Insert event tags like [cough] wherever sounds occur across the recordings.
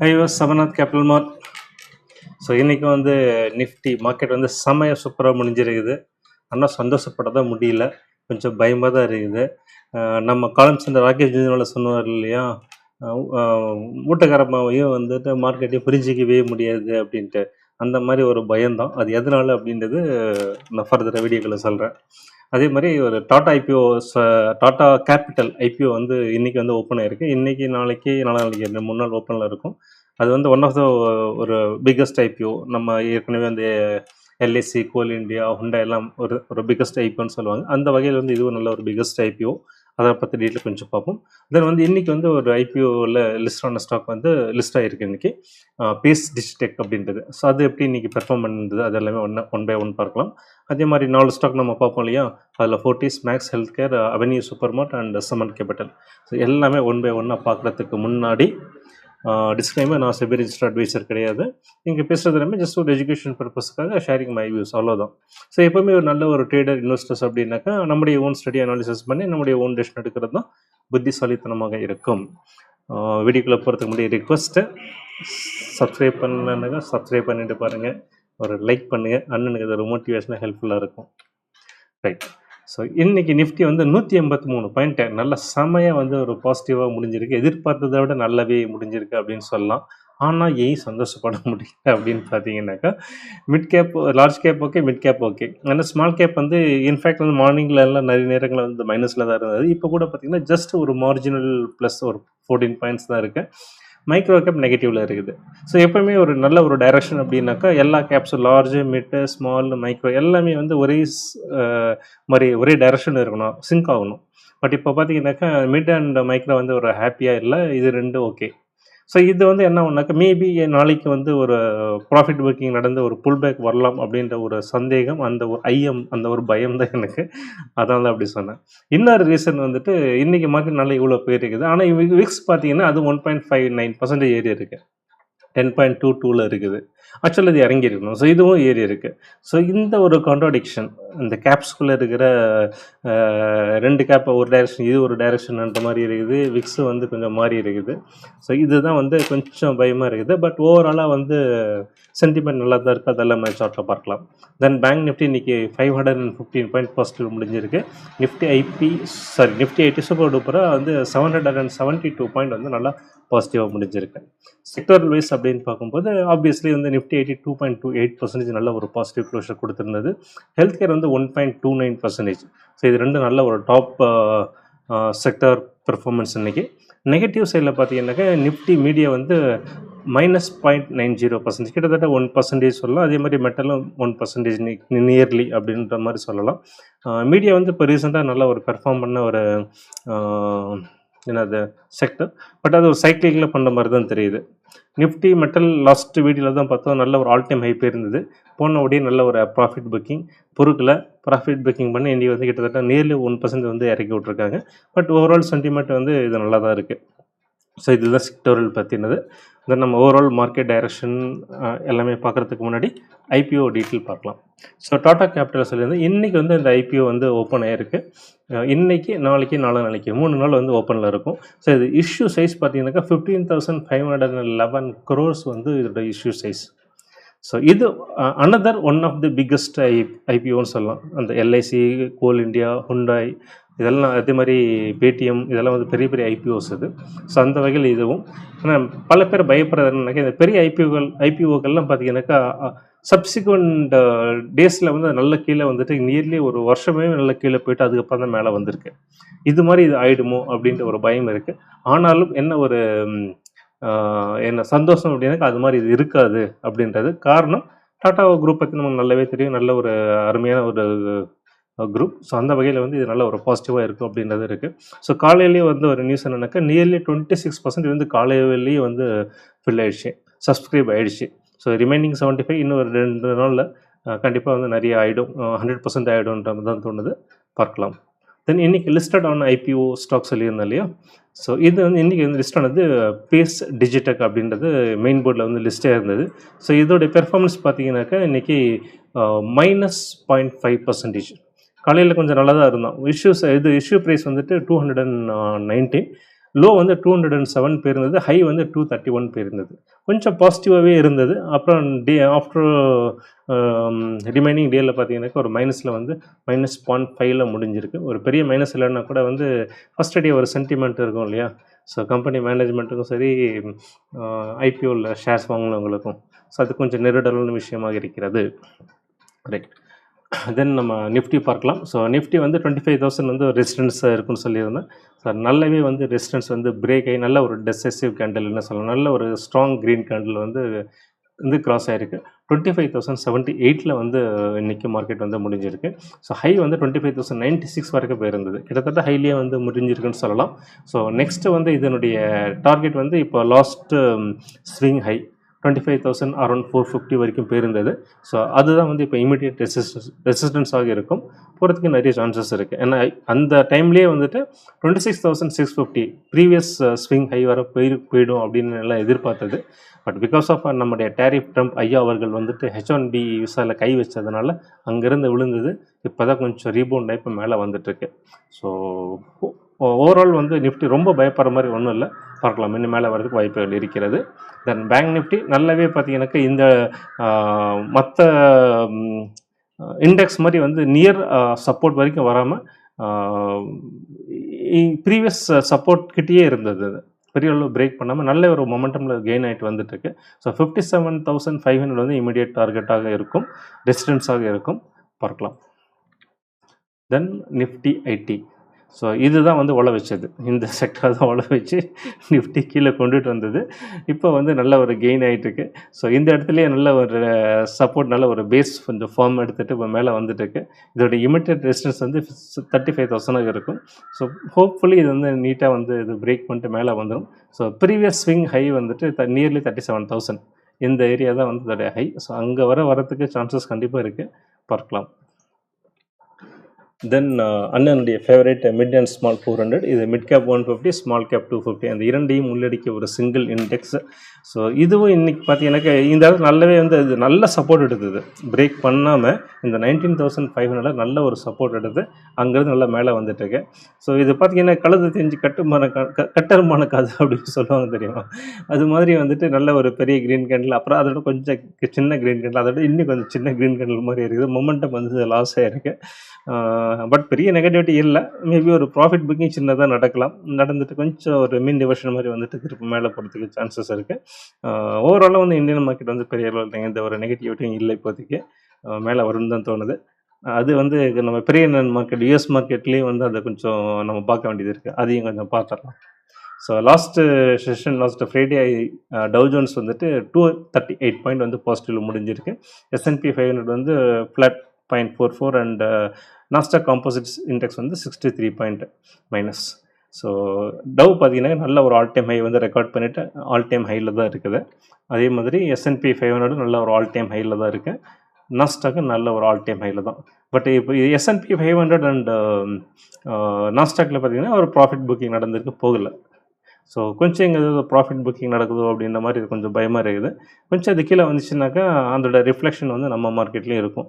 ஐயோ சபநாத் கேபிட்டல் மார்ட் ஸோ இன்றைக்கி வந்து நிஃப்டி மார்க்கெட் வந்து செமையாக சூப்பராக முடிஞ்சிருக்குது. ஆனால் சந்தோஷப்பட தான் முடியல. கொஞ்சம் பயமாக தான் இருக்குது நம்ம காலம் சென்ற ராகேஷ் ஜெயினால் சொன்னார் இல்லையா? அஹ் மூட்டைக்காரமாவையும் வந்துட்டு மார்க்கெட்டையும் புரிஞ்சிக்கவே முடியாது அப்படின்ட்டு. அந்த மாதிரி ஒரு பயம்தான். அது எதனால அப்படின்றது நான் ஃபர்தர் வீடியோக்களை சொல்கிறேன் அதே மாதிரி ஒரு Tata IPO Tata Capital IPO வந்து இன்றைக்கி வந்து ஓப்பன் ஆயிருக்கு. இன்றைக்கி நாளைக்கு நாளைக்கு ரெண்டு மூணு நாள் ஓப்பனில் இருக்கும். அது வந்து ஒன் ஆஃப் த ஒரு பிக்கஸ்ட் ஐபிஓ நம்ம ஏற்கனவே அந்த எல்ஐசி கோல் இந்தியா ஹுண்டா எல்லாம் ஒரு ஒரு பிக்கஸ்ட் ஐபிஓன்னு சொல்லுவாங்க. அந்த வகையில் வந்து இதுவும் நல்ல ஒரு பிக்கஸ்ட் ஐபிஓ அதை பற்றி டீட்டெயில் கொஞ்சம் பார்ப்போம். தென் வந்து இன்றைக்கி வந்து ஒரு ஐபிஓவில் லிஸ்ட் ஆன ஸ்டாக் வந்து லிஸ்ட் ஆகிருக்கு இன்றைக்கி பேஸ் டிஜிடெக் அப்படின்றது. ஸோ அது எப்படி இன்றைக்கி பெர்ஃபார்ம் பண்ணுறது அது எல்லாமே ஒன் ஒன் பை ஒன் பார்க்கலாம். அதே மாதிரி நாலு ஸ்டாக் நம்ம பார்ப்போம் இல்லையா? அதில் Fortis Max Healthcare Avenue Supermart and Samman Capital so எல்லாமே ஒன் பை ஒன்னாக பார்க்குறதுக்கு முன்னாடி டிஸ்க்ளைமர் நான் செபி ரிஜிஸ்டர் அட்வைசர் கிடையாது. இங்கே பேசுகிறது எல்லாமே ஜஸ்ட் ஒரு எஜுகேஷன் பர்பஸ்க்காக ஷேரிங் மை வியூஸ் அவ்வளோதான் ஸோ எப்போவுமே ஒரு நல்ல ஒரு ட்ரேடர் இன்வெஸ்டர்ஸ் அப்படின்னாக்கா நம்முடைய ஓன் ஸ்டடி அனாலிசிஸ் பண்ணி நம்முடைய ஓன் டெசிஷன் எடுக்கிறது தான் புத்திசாலித்தனமாக இருக்கும். வீடியோக்குள்ளே போகிறதுக்கு முன்னாடி ரிக்வஸ்ட்டு சப்ஸ்கிரைப் பண்ணலன்னாக்கா சப்ஸ்கிரைப் பண்ணிட்டு பாருங்கள் ஒரு லைக் பண்ணுங்கள் அண்ணனுக்கு அது ஒரு மோட்டிவேஷனாக ஹெல்ப்ஃபுல்லாக இருக்கும். ரைட் ஸோ இன்றைக்கி நிஃப்டி வந்து நூற்றி எண்பத்தி மூணு பாயிண்ட்டு நல்ல செமையாக வந்து ஒரு பாசிட்டிவாக முடிஞ்சிருக்கு. எதிர்பார்த்ததை விட நல்லாவே முடிஞ்சிருக்கு அப்படின்னு சொல்லலாம். ஆனால் ஏன் சந்தோஷப்பட [laughs] முடியல அப்படின்னு பார்த்தீங்கன்னாக்கா mid cap large cap okay mid cap okay ஆனால் ஸ்மால் கேப் வந்து இன்ஃபேக்ட் வந்து மார்னிங்கில் எல்லாம் நிறைய நேரங்களில் வந்து மைனஸில் தான் இருந்தது. இப்போ கூட பார்த்தீங்கன்னா ஜஸ்ட் ஒரு மார்ஜினல் ப்ளஸ் ஒரு ஃபோர்டீன் பாயிண்ட்ஸ் தான் இருக்குது மைக்ரோ கேப் நெகட்டிவில் இருக்குது. ஸோ எப்பவுமே ஒரு நல்ல ஒரு டைரக்ஷன் அப்படின்னாக்கா எல்லா கேப்ஸும் லார்ஜ் மிட்டு ஸ்மால் மைக்ரோ எல்லாமே வந்து ஒரே மாதிரி ஒரே டைரக்ஷன் இருக்கணும். சிங்க் ஆகணும். பட் இப்போ பார்த்தீங்கன்னாக்கா மிட் அண்ட் மைக்ரோ வந்து ஒரு ஹாப்பியாக இல்லை இது ரெண்டும் ஓகே ஸோ இது வந்து என்ன ஒன்றாக்க மேபி நாளைக்கு வந்து ஒரு ப்ராஃபிட் புக்கிங் நடந்து ஒரு புல் பேக் வரலாம் அப்படின்ற ஒரு சந்தேகம் அந்த ஒரு ஐயம் அந்த ஒரு பயம் தான் எனக்கு. அதனால தான் அப்படி சொன்னேன். இன்னொரு ரீசன் வந்துட்டு இன்றைக்கி மார்க்கெட் நல்லா இவ்வளோ போயிருக்குது ஆனால் விக்ஸ் பார்த்தீங்கன்னா அது one point five nine percentage ஏறி இருக்குது டென் பாயிண்ட் டூ டூவில் இருக்குது. ஆக்சுவலாக இது இறங்கி இருக்கணும். ஸோ இதுவும் ஏறி இருக்குது ஸோ இந்த ஒரு கான்ட்ராடிக்ஷன் இந்த கேப்ஸ்குள்ளே இருக்கிற ரெண்டு கேப் ஒரு டைரக்ஷன் இது ஒரு டைரக்ஷன்ன்ற மாதிரி இருக்குது. விக்ஸு வந்து கொஞ்சம் மாறி இருக்குது. ஸோ இதுதான் வந்து கொஞ்சம் பயமாக இருக்குது. பட் ஓவராலாக வந்து சென்டிமெண்ட் நல்லா தான் இருக்குது அதெல்லாம் மேட்ச் ஆட்டில் பார்க்கலாம். தென் பேங்க் நிஃப்டி இன்றைக்கி five hundred and fifteen point positive முடிஞ்சிருக்கு. Nifty IP sorry Nifty IT super டூப்பராக வந்து seven hundred and seventy two point வந்து நல்லா பாசிட்டிவாக முடிஞ்சிருக்கு. செக்டர் வைஸ் அப்படின்னு பார்க்கும்போது ஆப்வியஸ்லி வந்து Nifty eighty two point two eight percentage நல்ல ஒரு பாசிட்டிவ் க்ளோஷர் கொடுத்துருந்தது. ஹெல்த் கேர் வந்து one point two nine percentage so இது ரெண்டு நல்ல ஒரு டாப் செக்டர் பெர்ஃபார்மன்ஸ் இன்றைக்கி நெகட்டிவ் சைடில் பார்த்தீங்கன்னாக்கா நிஃப்டி மீடியா வந்து minus point nine zero percentage கிட்டத்தட்ட ஒன் பர்சன்டேஜ் சொல்லலாம். அதே மாதிரி மெட்டலும் ஒன் பர்சன்டேஜ் நியர்லி அப்படின்ற மாதிரி சொல்லலாம். மீடியா வந்து இப்போ ரீசெண்டாக நல்ல ஒரு பெர்ஃபார்ம் பண்ண ஒரு என்னது செக்டர் பட் அது ஒரு சைக்கிளில் பண்ண மாதிரி தான் தெரியுது நிஃப்டி மெட்டல் லாஸ்ட் வீடியோவில் தான் பார்த்தோம். நல்ல ஒரு ஆல் டைம் ஹைப் இருந்தது போன உடனே நல்ல ஒரு ப்ராஃபிட் புக்கிங் பொருட்களை ப்ராஃபிட் புக்கிங் பண்ணி இன்றைக்கி வந்து கிட்டத்தட்ட நியர்லி ஒன் பர்சன்ட் வந்து இறக்கி விட்ருக்காங்க பட் ஓவரால் சென்டிமெண்ட் வந்து இது நல்லா தான் இருக்குது ஸோ இதுதான் செக்டோரல் பற்றினது தென் நம்ம ஓவரால் மார்க்கெட் டைரக்ஷன் எல்லாமே பார்க்குறதுக்கு முன்னாடி ஐபிஓ டீட்டெயில் பார்க்கலாம். ஸோ டாடா கேபிட்டல் இன்றைக்கி வந்து இந்த ஐபிஓ வந்து ஓப்பன் ஆகிருக்கு இன்றைக்கி நாளைக்கு நாலு நாளைக்கு மூணு நாள் வந்து ஓப்பனில் இருக்கும். ஸோ இது இஷ்யூ சைஸ் பார்த்தீங்கன்னாக்கா fifteen thousand five hundred and eleven crores வந்து இதோட இஷ்யூ சைஸ் ஸோ இது another one of the biggest I ஐபிஓன்னு சொல்லலாம். அந்த எல்ஐசி கோல் இந்தியா ஹுண்டாய் இதெல்லாம் அதே மாதிரி பேடிஎம் இதெல்லாம் வந்து பெரிய பெரிய ஐபிஓஸ் இது. ஸோ அந்த வகையில் இதுவும். ஆனால் பல பேர் பயப்படுறது இந்த பெரிய ஐபிஓக்கள் ஐபிஓக்கள்லாம் பார்த்தீங்கன்னாக்கா சப்சிக்வெண்ட் டேஸில் வந்து நல்ல கீழே வந்துட்டு நியர்லி ஒரு வருஷமே நல்ல கீழே போயிட்டு அதுக்கப்புறம் தான் மேலே வந்திருக்கு. இது மாதிரி இது ஆயிடுமோ அப்படின்ற ஒரு பயம் இருக்குது ஆனாலும் என்ன ஒரு என்ன சந்தோஷம் அப்படின்னாக்கா அது மாதிரி இது இருக்காது அப்படின்றது காரணம். டாடா குரூப் பற்றி நமக்கு நல்லாவே தெரியும். நல்ல ஒரு அருமையான ஒரு குரூப் ஸோ அந்த வகையில் வந்து இது நல்ல ஒரு பாசிட்டிவாக இருக்கும் அப்படின்றது இருக்குது ஸோ காலையிலேயே வந்து ஒரு நியூஸ் என்னன்னாக்கா நியர்லி டுவெண்ட்டி சிக்ஸ் பர்சன்ட் வந்து காலையிலேயே வந்து ஃபில் ஆயிடுச்சு. சப்ஸ்கிரைப் ஆயிடுச்சு. ஸோ ரிமைனிங் செவன்ட்டி ஃபைவ் இன்னும் ஒரு ரெண்டு நாளில் கண்டிப்பாக வந்து நிறைய ஆகிடும் ஹண்ட்ரட் பர்சன்ட் ஆகிடும்ன்ற மாதிரி தான் தோணுது. பார்க்கலாம். தென் இன்றைக்கி லிஸ்டட் ஆன ஐபிஓ ஸ்டாக் சொல்லியிருந்தேன் இல்லையா? ஸோ இது வந்து இன்றைக்கி வந்து லிஸ்ட் ஆனது பேஸ் டிஜிடெக் அப்படின்றது மெயின் போர்டில் வந்து லிஸ்ட்டே இருந்தது. ஸோ இதோடைய பெர்ஃபார்மன்ஸ் பார்த்தீங்கன்னாக்கா இன்றைக்கி மைனஸ் பாயிண்ட் ஃபைவ் பர்சன்டேஜ் காலையில் கொஞ்சம் நல்லா தான் இருந்தோம். இஷ்யூஸ் இது இஷ்யூ ப்ரைஸ் வந்துட்டு two hundred and nineteen low வந்து டூ ஹண்ட்ரட் அண்ட் செவன் போயிருந்தது ஹை வந்து டூ தேர்ட்டி ஒன் போயிருந்தது. கொஞ்சம் பாசிட்டிவாகவே இருந்தது. அப்புறம் டே ஆஃப்டர் ரிமைனிங் டேயில் பார்த்தீங்கன்னாக்கா ஒரு மைனஸில் வந்து மைனஸ் பாயிண்ட் ஃபைவ்ல முடிஞ்சிருக்கு. ஒரு பெரிய மைனஸ் இல்லைன்னா கூட வந்து ஃபஸ்ட் டே ஒரு சென்டிமெண்ட் இருக்கும் இல்லையா? ஸோ கம்பெனி மேனேஜ்மெண்ட்டுக்கும் சரி uh, ஐபிஓவில் ஷேர்ஸ் வாங்கினவங்களுக்கும். ஸோ அது கொஞ்சம் நெருடலான விஷயமாக இருக்கிறது. ரைட் தென் நம்ம நிஃப்டி பார்க்கலாம். ஸோ நிஃப்டி வந்து டுவெண்ட்டி ஃபைவ் தௌசண்ட் வந்து ரெசிடென்ஸ் இருக்குன்னு சொல்லியிருந்தேன். ஸோ நல்லாவே வந்து ரெசிடென்ஸ் வந்து பிரேக் ஆகி நல்ல ஒரு டெசசிவ் கேண்டில் என்ன சொல்லலாம். நல்ல ஒரு ஸ்ட்ராங் க்ரீன் கேண்டில் வந்து வந்து கிராஸ் ஆகிருக்கு டுவெண்ட்டி ஃபைவ் தௌசண்ட் செவன்ட்டி எயிட்டில் வந்து இன்றைக்கி மார்க்கெட் வந்து முடிஞ்சிருக்கு. ஸோ ஹை வந்து twenty five thousand ninety six வரைக்கும் போயிருந்தது. கிட்டத்தட்ட ஹைலியே வந்து முடிஞ்சிருக்குன்னு சொல்லலாம். ஸோ நெக்ஸ்ட்டு வந்து இதனுடைய டார்கெட் வந்து இப்போ last swing high twenty five thousand around four fifty வரைக்கும் போயிருந்தது. ஸோ அதுதான் வந்து இப்போ இமீடியட் ரெசிஸ்டன்ஸ் ரெசிஸ்டன்ஸாக இருக்கும். போகிறதுக்கு நிறைய சான்சஸ் இருக்குது ஏன்னா அந்த டைம்லேயே வந்துட்டு twenty six thousand six fifty previous swing high வர போயிரு போயிடும் அப்படின்னு எல்லாம் எதிர்பார்த்தது. பட் பிகாஸ் ஆஃப் நம்முடைய டேரிஃப் ட்ரம்ப் ஐயா அவர்கள் வந்துட்டு ஹெச் ஒன் பி விசாவில் கை வச்சதுனால அங்கேருந்து விழுந்தது. இப்போ தான் கொஞ்சம் ரீபவுண்ட் இப்போ மேலே வந்துட்டுருக்கு ஸோ ஓவரால் வந்து நிஃப்டி ரொம்ப பயப்படுற மாதிரி ஒன்றும் இல்லை. பார்க்கலாம். இன்னும் மேலே வரதுக்கு வாய்ப்புகள் இருக்கிறது. தென் பேங்க் நிஃப்டி நல்லாவே பார்த்தீங்கன்னாக்கா இந்த மற்ற இண்டெக்ஸ் மாதிரி வந்து நியர் சப்போர்ட் வரைக்கும் வராமல் ப்ரீவியஸ் சப்போர்ட் கிட்டேயே இருந்தது அது. பெரிய அளவு பிரேக் பண்ணாமல் நல்ல ஒரு மொமெண்டமில் கெயின் ஆகிட்டு வந்துட்டுருக்கு. So fifty seven thousand five hundred வந்து இமீடியட் டார்கெட்டாக இருக்கும். ரெசிடென்ஸாக இருக்கும். பார்க்கலாம். தென் நிஃப்டி ஐடி ஸோ இதுதான் வந்து உழ வச்சது. இந்த செக்டர் தான் உழ வச்சு நிஃப்டி கீழே கொண்டுட்டு வந்தது. இப்போ வந்து நல்ல ஒரு கெயின் ஆகிட்டுருக்கு ஸோ இந்த இடத்துலையே நல்ல ஒரு சப்போர்ட் நல்ல ஒரு பேஸ் கொஞ்சம் ஃபார்ம் எடுத்துகிட்டு இப்போ மேலே வந்துட்டுருக்கு. இதோட இமிட்டட் ரெசிஸ்டன்ஸ் வந்து தேர்ட்டி ஃபைவ் தௌசண்டாக இருக்கும். ஸோ ஹோப்ஃபுல்லி இது வந்து நீட்டாக வந்து இது பிரேக் பண்ணிட்டு மேலே வந்துடும் ஸோ ப்ரீவியஸ் ஸ்விங் ஹை வந்துட்டு நியர்லி தேர்ட்டி செவன் தௌசண்ட் இந்த ஏரியா தான் வந்து இதோடைய ஹை ஸோ அங்கே வர வரத்துக்கு சான்சஸ் கண்டிப்பாக இருக்குது பார்க்கலாம். தென் uh, அண்ணனுடைய favourite mid and small four hundred இது mid cap one fifty small cap two fifty அந்த இரண்டையும் உள்ளடக்கிய ஒரு சிங்கிள் இண்டெக்ஸ் ஸோ இதுவும் இன்றைக்கி பார்த்தீங்கன்னா இந்த அளவுக்கு நல்லாவே வந்து இது நல்ல சப்போர்ட் எடுத்தது. பிரேக் பண்ணாமல் இந்த நைன்டீன் தௌசண்ட் ஃபைவ் ஹண்ட்ரட் நல்ல ஒரு சப்போர்ட் எடுத்து அங்கேருந்து நல்லா மேலே வந்துட்டுருக்கு. ஸோ இது பார்த்தீங்கன்னா கழுது தெரிஞ்சு கட்டுமான க கட்டருமான கதை அப்படின்னு சொல்லுவாங்க தெரியுமா? அது மாதிரி வந்துட்டு நல்ல ஒரு பெரிய க்ரீன் கேண்டில் அப்புறம் அதோட கொஞ்சம் சின்ன க்ரீன் கேண்டில் அதோட இன்னும் கொஞ்சம் சின்ன க்ரீன் கேண்டில் மாதிரி இருக்குது. மொமெண்டம் வந்து லாஸ் ஆகிருக்கு பட் பெரிய நெகட்டிவிட்டி இல்லை. மேபி ஒரு ப்ராஃபிட் புக்கிங் சின்னதாக நடக்கலாம். நடந்துட்டு கொஞ்சம் ஒரு மீன் டிவர்ஷன் மாதிரி வந்துட்டு திருப்பி மேலே போகிறதுக்கு சான்சஸ் இருக்குது ஓவராலாக வந்து இந்தியன் மார்க்கெட் வந்து பெரிய அளவில் எந்த ஒரு நெகட்டிவிட்டியும் இல்லை இப்போதைக்கு. மேலே வரும்னு தான் தோணுது. அது வந்து நம்ம பெரிய மார்க்கெட் யூஎஸ் மார்க்கெட்லேயும் வந்து அதை கொஞ்சம் நம்ம பார்க்க வேண்டியது இருக்குது அதையும் கொஞ்சம் பார்த்துடலாம். So last session last Friday Dow Jones வந்துட்டு டூ தேர்ட்டி எயிட் பாயிண்ட் வந்து பாசிட்டிவ் முடிஞ்சிருக்கு. எஸ்என்பி ஃபைவ் ஹண்ட்ரட் வந்து flat point four four and Nasdaq composites index வந்து sixty three point minus so Dow பார்த்தீங்கன்னா நல்ல ஒரு ஆல் டைம் ஹை வந்து record பண்ணிவிட்டு ஆல் டைம் ஹையில் தான் இருக்குது. அதே மாதிரி எஸ்என்பி ஃபைவ் ஹண்ட்ரடும் நல்ல ஒரு ஆல் டைம் ஹையில் தான் இருக்குது நாஸ்டாக்கு நல்ல ஒரு ஆல் டைம் ஹையில் தான். பட் இப்போ எஸ்என்பி ஃபைவ் ஹண்ட்ரட் அண்ட் நாஸ்டாக்கில் பார்த்தீங்கன்னா ஒரு ப்ராஃபிட் புக்கிங் நடந்திருக்கு போகலை. ஸோ கொஞ்சம் இங்கே ஏதாவது ப்ராஃபிட் புக்கிங் நடக்குதோ அப்படின்ற மாதிரி இது கொஞ்சம் பயமாக இருக்குது. கொஞ்சம் அது கீழே வந்துச்சுனாக்கா அதோட ரிஃப்ளெக்ஷன் வந்து நம்ம மார்க்கெட்லேயும் இருக்கும்.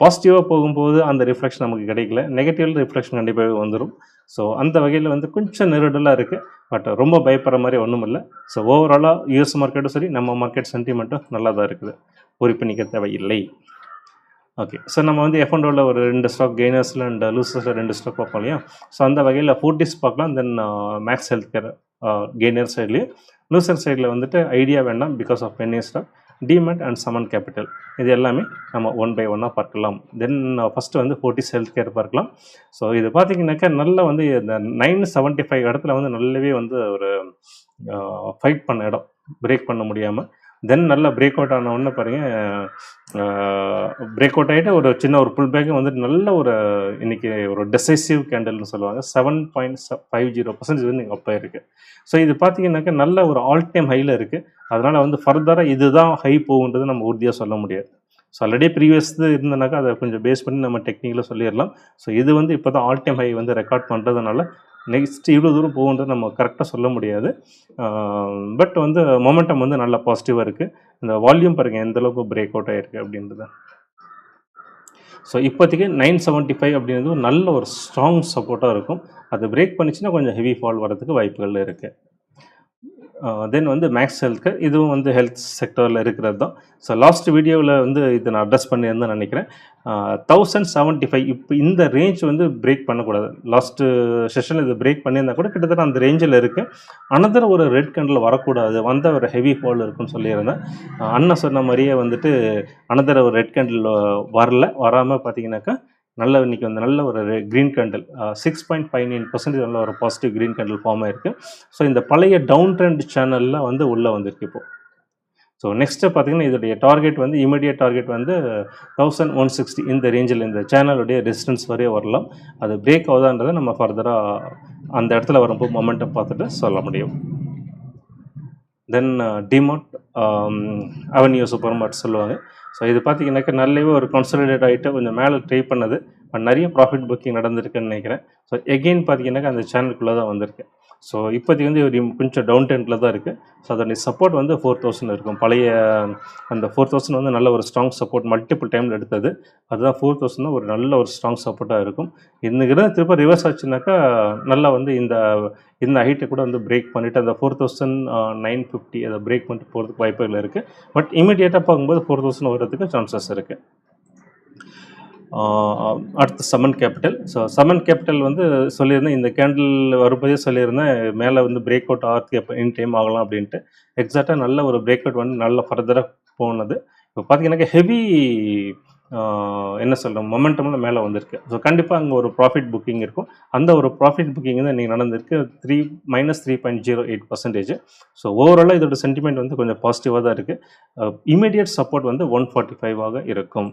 பாசிட்டிவாக போகும்போது அந்த ரிஃப்ளெக்ஷன் நமக்கு கிடைக்கல. நெகட்டிவ் ரிஃப்ளெக்ஷன் கண்டிப்பாகவே வந்துடும் ஸோ அந்த வகையில் வந்து கொஞ்சம் நெருடலாக இருக்குது பட் ரொம்ப பயப்படுற மாதிரி ஒன்றும் இல்லை. ஸோ ஓவராலாக யூஎஸ் மார்க்கெட்டும் சரி நம்ம மார்க்கெட் சென்டிமெண்ட்டும் நல்லா தான் இருக்குது. பொறுப்பு நிற்க தேவையில்லை. ஓகே சார் நம்ம வந்து எஃப் அண்ட் ஒரு ரெண்டு ஸ்டாக் கெய்னர்ஸில் அண்ட் லூசர்ஸில் ரெண்டு ஸ்டாக் பார்ப்போம் இல்லையா? ஸோ அந்த வகையில் ஃபோர்டிஸ் பார்க்கலாம். Then maths health care gainer சைட்லேயும் லூசர் சைடில் வந்துட்டு ஐடியா வேண்டாம் because of penny stock DMart and Sammaan Capital இது எல்லாமே நம்ம ஒன் பை ஒன்னாக பார்க்கலாம். தென் ஃபஸ்ட்டு uh, வந்து ஃபோர்ட்டிஸ் ஹெல்த் கேர் பார்க்கலாம். ஸோ இது பார்த்தீங்கன்னாக்கா நல்லா வந்து இந்த நைன் செவன்ட்டி ஃபைவ் இடத்துல வந்து நல்லாவே வந்து ஒரு uh, ஃபைட் பண்ண இடம். பிரேக் பண்ண முடியாமல் தென் நல்லா பிரேக் அவுட் ஆன உடனே பாருங்கள் பிரேக் அவுட் ஆகிட்டு ஒரு சின்ன ஒரு புல் பேக்கும் வந்துட்டு நல்ல ஒரு இன்னைக்கு ஒரு டெசைசிவ் கேண்டல்னு சொல்லுவாங்க. Seven point five zero percentage வந்து இங்கே அப்போ இருக்குது ஸோ இது பார்த்தீங்கன்னாக்கா நல்ல ஒரு ஆல் டைம் ஹையில் இருக்குது அதனால் வந்து ஃபர்தராக இதுதான் ஹை போகுன்றது நம்ம உறுதியாக சொல்ல முடியாது. ஸோ ஆல்ரெடி ப்ரீவியஸ் இருந்தனாக்கா அதை கொஞ்சம் பேஸ் பண்ணி நம்ம டெக்னிக்கில் சொல்லிடலாம். ஸோ இது வந்து இப்போ தான் ஆல் டைம் ஹை வந்து ரெக்கார்ட் பண்ணுறதுனால நெக்ஸ்ட் இவ்வளோ தூரம் போகுன்றது நம்ம கரெக்டாக சொல்ல முடியாது. பட் வந்து மொமெண்டம் வந்து நல்லா பாசிட்டிவாக இருக்குது இந்த வால்யூம் பாருங்கள் எந்த அளவுக்கு பிரேக் அவுட் ஆகிருக்கு அப்படின்றது. ஸோ இப்போதைக்கு நைன் செவன்ட்டி ஃபைவ் அப்படின்றது ஒரு நல்ல ஒரு ஸ்ட்ராங் சப்போர்ட்டாக இருக்கும். அது பிரேக் பண்ணிச்சுன்னா கொஞ்சம் ஹெவி ஃபால் வரதுக்கு வாய்ப்புகள் இருக்குது தென் வந்து மேக்ஸ் ஹெல்த் இதுவும் வந்து ஹெல்த் செக்டரில் இருக்கிறது தான் ஸோ லாஸ்ட் வீடியோவில் வந்து இதை நான் அட்ரஸ் பண்ணியிருந்தேன் நினைக்கிறேன். தௌசண்ட் செவன்ட்டி ஃபைவ் இப்போ இந்த ரேஞ்ச் வந்து பிரேக் பண்ணக்கூடாது. லாஸ்ட்டு செஷனில் இது பிரேக் பண்ணியிருந்தா கூட கிட்டத்தட்ட அந்த ரேஞ்சில் இருக்குது அனதர் ஒரு ரெட் கண்டில் வரக்கூடாது. வந்த ஒரு ஹெவி ஃபால் இருக்குன்னு சொல்லியிருந்தேன். அண்ணன் சொன்ன மாதிரியே வந்துட்டு அனதர் ஒரு ரெட் கண்டில் வரல. வராமல் பார்த்தீங்கன்னாக்கா நல்ல இன்னைக்கு வந்து நல்ல ஒரு green candle six point five nine percentage நல்ல ஒரு பாசிட்டிவ் க்ரீன் கேண்டில் ஃபார்ம் ஆயிருக்கு. ஸோ இந்த பழைய டவுன் ட்ரெண்ட் சேனலில் வந்து உள்ளே வந்திருக்கு இப்போது ஸோ நெக்ஸ்ட்டு பார்த்தீங்கன்னா இதோடைய டார்கெட் வந்து இமீடியட் டார்கெட் வந்து தௌசண்ட் ஒன் சிக்ஸ்டி இந்த ரேஞ்சில் இந்த சேனலுடைய ரெசிஸ்டன்ஸ் வரைய வரலாம். அது பிரேக் ஆகுதான்றதை நம்ம ஃபர்தராக அந்த இடத்துல வரும்போது மொமெண்ட்டை பார்த்துட்டு சொல்ல முடியும். தென் டிமார்ட் அவென்யூ சூப்பர் மார்ட் சொல்லுவாங்க. ஸோ இது பார்த்தீங்கன்னாக்கா நல்லாவே ஒரு கன்சல்டேட் ஆகிட்டு கொஞ்சம் மேலே ட்ரை பண்ணது. But நிறைய ப்ராஃபிட் புக்கிங் நடந்திருக்குன்னு நினைக்கிறேன். ஸோ எகெயின் பார்த்தீங்கன்னாக்கா அந்த சேனலுக்குள்ளே தான் வந்திருக்கு. ஸோ இப்போதைக்கு வந்து ஒரு கொஞ்சம் டவுன் டென்ட்டில் தான் இருக்குது ஸோ அதனுடைய சப்போர்ட் வந்து ஃபோர் தௌசண்ட் இருக்கும். பழைய அந்த ஃபோர் தௌசண்ட் வந்து நல்ல ஒரு ஸ்ட்ராங் சப்போர்ட் மல்டிபிள் டைமில் எடுத்தது. அதுதான் ஃபோர் தௌசண்ட் ஒரு நல்ல ஒரு ஸ்ட்ராங் சப்போர்ட்டாக இருக்கும். இன்னைக்கு திரும்ப ரிவர்ஸ் ஆச்சுனாக்கா நல்லா வந்து இந்த இந்த ஹைட்டை கூட வந்து பிரேக் பண்ணிவிட்டு அந்த ஃபோர் தௌசண்ட் நைன் ஃபிஃப்டி அதை பிரேக் பண்ணிட்டு போகிறதுக்கு வாய்ப்புகள் இருக்குது பட் இமீடியட்டாக பார்க்கும்போது ஃபோர் தௌசண்ட் வர்றதுக்கு சான்சஸ் இருக்குது அடுத்து சமன் கேபிட்டல் ஸோ சமன் கேபிட்டல் வந்து சொல்லியிருந்தேன். இந்த கேண்டில் வரும்போதே சொல்லியிருந்தேன். மேலே வந்து பிரேக் அவுட் ஆகிறதுக்கு எப்போ இன் டைம் ஆகலாம் அப்படின்ட்டு. எக்ஸாக்டாக நல்ல ஒரு பிரேக் அவுட் வந்து நல்ல ஃபர்தராக போனது. இப்போ பார்த்தீங்கன்னாக்கா ஹெவி என்ன சொல்கிறோம் மொமெண்டமில் மேலே வந்திருக்கு. ஸோ கண்டிப்பாக அங்கே ஒரு ப்ராஃபிட் புக்கிங் இருக்கும். அந்த ஒரு ப்ராஃபிட் புக்கிங் தான் நீங்கள் நடந்திருக்கு. Three minus three point zero eight percentage so ஓவராலாக இதோட சென்டிமெண்ட் வந்து கொஞ்சம் பாசிட்டிவாக தான் இருக்குது இமீடியட் சப்போர்ட் வந்து ஒன் ஃபார்ட்டி ஃபைவாக இருக்கும்.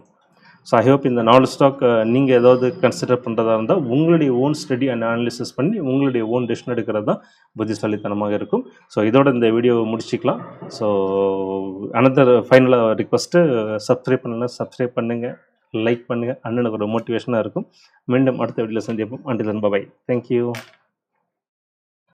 ஸோ ஐ ஹோப் இந்த நாலு ஸ்டாக் நீங்கள் ஏதாவது கன்சிடர் பண்ணுறதா இருந்தால் உங்களுடைய ஓன் ஸ்டடி அண்ட் அனாலிசிஸ் பண்ணி உங்களுடைய ஓன் டெசிஷன் எடுக்கிறது தான் புத்திசாலித்தனமாக இருக்கும். ஸோ இதோட இந்த வீடியோவை முடிச்சிக்கலாம். ஸோ அனதர் ஃபைனலாக ரிக்வஸ்ட்டு சப்ஸ்கிரைப் பண்ணலாம் சப்ஸ்கிரைப் பண்ணுங்கள் லைக் பண்ணுங்கள் அண்ணனுக்கு ஒரு மோட்டிவேஷனாக இருக்கும். மீண்டும் அடுத்த வீடியோவில் சந்திப்போம். Until by thank you